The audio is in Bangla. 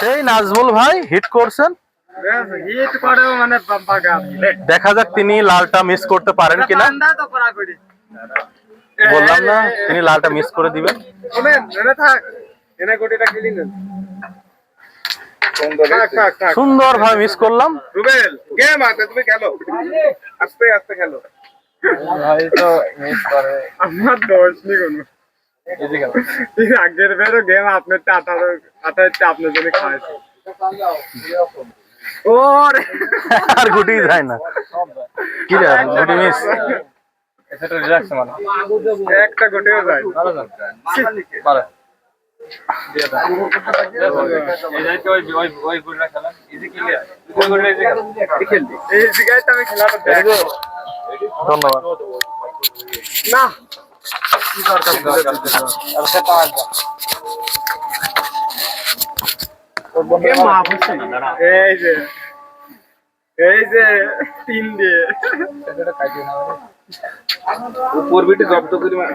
সেই নাজমুল ভাই হিট করছেন। দেখা যাক তিনি লালটা মিস করতে পারেন কিনা। বললাম না তিনি লালটা মিস করে দিবেন। সুন্দর ভাবে মিস করলাম। রুবেল গেম আছে তুমি খেলো আস্তে আস্তে খেলো। ভাই তো মিস করে। আমার কোনো আগের বেরো গেম আপনার আঠারো আঠারোটা আপনার জন্য খাওয়াইছে। ওরে! আর গুটি যায় না। কি রে গুটি মিস একটা গোটেও যায়। এই জায়গায় তো এই যে এই যে তিন দিয়ে উপর বিটে জব্দ করি ওই।